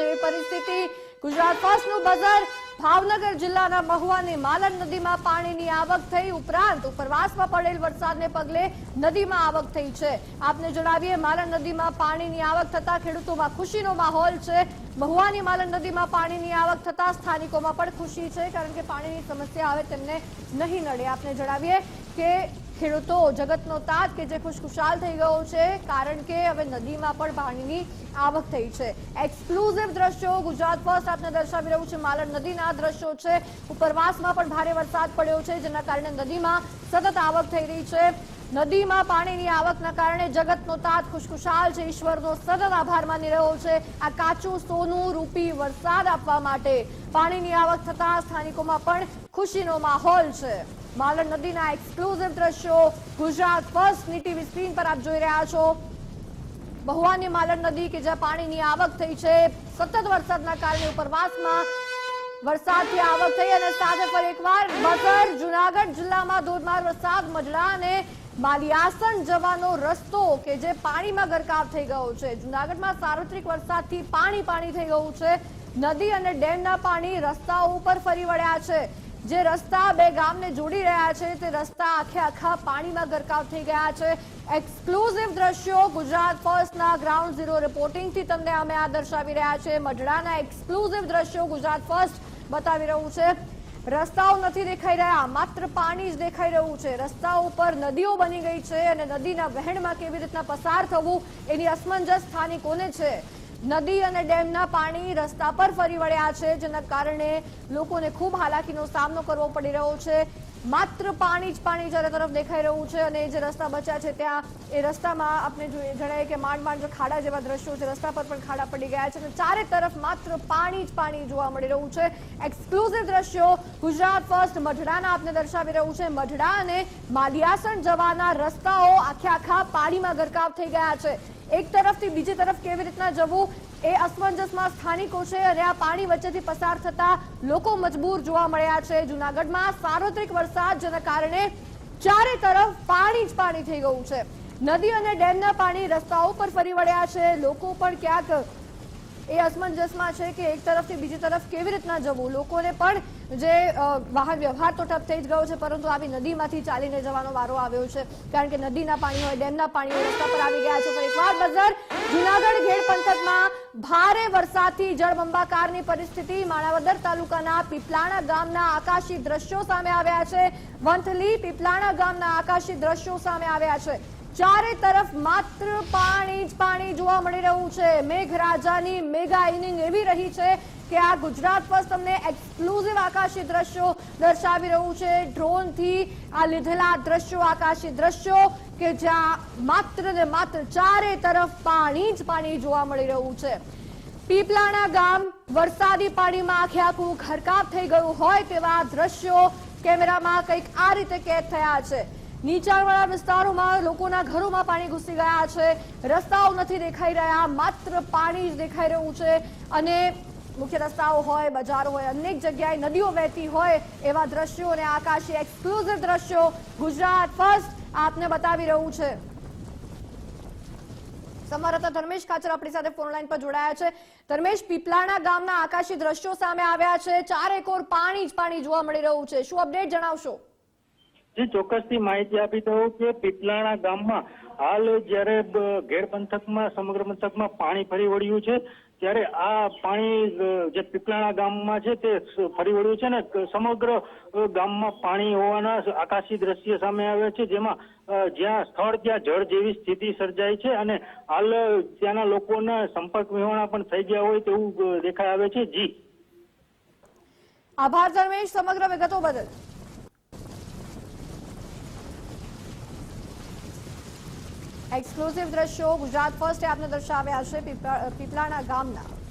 જેવી પરિસ્થિતિ. ગુજરાત ફર્સ્ટનું બજાર ભાવનગર જિલ્લાના મહુવાની માલણ નદીમાં પાણીની આવક થઈ. ઉપરાંત ઉપરવાસમાં પડેલ વરસાદને પગલે નદીમાં આવક થઈ છે. આપને જણાવીએ, માલણ નદીમાં પાણીની આવક થતા ખેડૂતોમાં ખુશીનો માહોલ છે. મહુવાની માલણ નદીમાં પાણીની આવક થતા સ્થાનિકોમાં પણ ખુશી છે, કારણ કે પાણીની સમસ્યા હવે તેમને નહીં નડે. આપને જણાવીએ કે ખેડૂતો જગતનો તાત કે જે ખુશખુશાલ થઈ ગયો છે, કારણ કે હવે નદીમાં પણ પાણીની આવક થઈ છે. એક્સક્લુઝિવ દ્રશ્યો ગુજરાત ફર્સ્ટ આપને દર્શાવી રહ્યું છે. માલણ નદીના દ્રશ્યો છે. ઉપરવાસમાં પણ ભારે વરસાદ પડ્યો છે, જેના કારણે નદીમાં સતત આવક થઈ રહી છે. નદીમાં પાણીની આવકના કારણે જગતનો તાત ખુશખુશાલ છે. ઈશ્વરનો સતત આભાર માની રહ્યો છે. આ કાચું, સોનું, રૂપી વરસાદ આપવા માટે પાણીની આવક થતા સ્થાનિકોમાં પણ ખુશીનો માહોલ છે. માલણ નદીના એક્સક્લુઝિવ દ્રશ્યો ગુજરાત ફર્સ્ટની ટીવી સ્ક્રીન પર આપ જોઈ રહ્યા છો. બહુવાની માલણ નદી કે જ્યાં પાણીની આવક થઈ છે. સતત વરસાદના કારણે ઉપરવાસમાં વરસાદથી આવક થઈ અને સાથે પર એકવાર બસર જુનાગઢ જિલ્લામાં ધોધમાર વરસાદ મજડા અને માલિયાસણ જવાનો રસ્તો કે જે પાણીમાં ગરકાવ થઈ ગયો છે. જુનાગઢમાં સાર્વત્રિક વરસાદથી પાણી પાણી થઈ ગયું છે. નદી અને ડેમના પાણી રસ્તાઓ ઉપર ફરી વળ્યા છે. જે રસ્તા બે ગામને જોડી રહ્યા છે, તે રસ્તા આખે આખા પાણીમાં ગરકાવ થઈ ગયા છે. એક્સક્લુઝિવ દ્રશ્યો ગુજરાત ફર્સ્ટના ગ્રાઉન્ડ ઝીરો રિપોર્ટિંગથી તમને અમે આ દર્શાવી રહ્યા છે મઢડાના એક્સક્લુઝિવ દ્રશ્યો ગુજરાત ફર્સ્ટ બતાવી રહ્યું છે. રસ્તાઓ નથી દેખાઈ રહ્યા, માત્ર પાણી જ દેખાઈ રહ્યું છે. રસ્તાઓ ઉપર નદીઓ બની ગઈ છે અને નદીના વહેણમાં કેવી રીતના પસાર થવું એની અસમંજસ સ્થાનિકોને છે. નદી અને ડેમના પાણી રસ્તા પર ફરી વળ્યા છે, જેના કારણે લોકોને ખૂબ હાલાકીનો સામનો કરવો પડી રહ્યો છે. માત્ર પાણી જ પાણી ચારે તરફ દેખાઈ રહ્યું છે અને જે રસ્તા બચ્યા છે ત્યાં એ રસ્તામાં આપણે જણાય કે માંડ માંડ ખાડા જેવા દ્રશ્યો છે, રસ્તા પર પણ ખાડા પડી ગયા છે અને ચારે તરફ માત્ર પાણી જ પાણી જોવા મળી રહ્યું છે. એક્સક્લુઝિવ દ્રશ્યો ગુજરાત ફર્સ્ટ મઢડાના આપને દર્શાવી રહ્યું છે. મઢડા અને માલિયાસણ જવાના રસ્તાઓ આખે આખા પાણીમાં ગરકાવ થઈ ગયા છે. એક તરફથી બીજી તરફ કેવી રીતના જવું? એ અસમંજસમાં સ્થાનિકો છે અને આ પાણી વચ્ચેથી પસાર થતા લોકો મજબૂર જોવા મળ્યા છે. જુનાગઢમાં સાર્વત્રિક વરસાદ જેના કારણે ચારે તરફ પાણી જ પાણી થઈ ગયું છે. નદી અને ડેમના પાણી રસ્તાઓ પર ફરી વળ્યા છે. લોકો પણ ક્યાંક એ અસમંજસમાં છે કે એક તરફથી બીજી તરફ કેવી રીતના જવું? લોકોને પણ જે વાહન વ્યવહાર તો ઠપ થઈ જ ગયો છે, પરંતુ આવી નદીમાંથી ચાલીને જવાનો વારો આવ્યો છે. કારણ કે નદીના પાણી હોય, ડેમના પાણી હોય, રસ્તા પર આવી ગયા છે. એકવાર બજાર જુનાગઢ ઘેડ પંથકમાં ભારે વરસાદથી જળબંબાકારની પરિસ્થિતિ માણાવદર તાલુકાના પીપલાણા ગામના આકાશી દ્રશ્યો સામે આવ્યા છે. વંથલી પીપલાણા ગામના આકાશી દ્રશ્યો સામે આવ્યા છે. ચારે તરફ માત્ર પાણી જ પાણી જોવા મળી રહ્યું છે. મેઘરાજાની મેગા ઇનિંગ એવી રહી છે કે આ ગુજરાત પર તમને એક્સક્લુઝિવ આકાશી દ્રશ્યો દર્શાવી રહ્યું છે. ડ્રોનથી આ લીધેલા દ્રશ્યો, આકાશી દ્રશ્યો કે જ્યાં માત્ર ને માત્ર ચારે તરફ પાણી જ પાણી જોવા મળી રહ્યું છે. પીપલાણા ગામ વરસાદી પાણીમાં આખે આખું ઘરકાપ થઈ ગયું હોય તેવા દ્રશ્યો કેમેરામાં કંઈક આ રીતે કેદ થયા છે. નીચાણવાળા વિસ્તારોમાં લોકોના ઘરોમાં પાણી ઘૂસી ગયા છે. રસ્તાઓ નથી દેખાઈ રહ્યા, માત્ર પાણી જ દેખાઈ રહ્યું છે. અને મુખ્ય રસ્તાઓ હોય, બજારો હોય, અનેક જગ્યાએ નદીઓ વહેતી હોય એવા દ્રશ્યો અને આકાશી એક્સક્લુઝિવ દ્રશ્યો ગુજરાત ફર્સ્ટ આપને બતાવી રહ્યું છે. સંવાદદાતા ધર્મેશ ખાચર આપણી સાથે ફોન લાઈન પર જોડાયા છે. ધર્મેશ, પીપલાણા ગામના આકાશી દ્રશ્યો સામે આવ્યા છે. ચારેકોર પાણી જ પાણી જોવા મળી રહ્યું છે. શું અપડેટ જણાવશો? જે ચોક્કસથી માહિતી આપી દઉં કે પીપલાણા ગામમાં હાલ જ્યારે ઘેડ પંથકમાં, સમગ્ર પંથકમાં પાણી ફરી વળ્યું છે, ત્યારે આ પાણી જે પીપલાણા ગામમાં છે તે ફરી વળ્યું છે ને સમગ્ર ગામમાં પાણી હોવાના આકાશી દ્રશ્ય સામે આવ્યા છે, જેમાં જ્યાં સ્થળ, ત્યાં જળ જેવી સ્થિતિ સર્જાઈ છે અને હાલ ત્યાંના લોકોના સંપર્ક વિહોણા પણ થઈ ગયા હોય તેવું દેખાઈ આવે છે. જી. આભાર, ધર્મેશ. સમગ્ર વિગતો બદલ. એક્સક્લુઝિવ દ્રશ્યો ગુજરાત ફર્સ્ટે આપને દર્શાવ્યા છે પીપળા- પીપળાણા ગામના.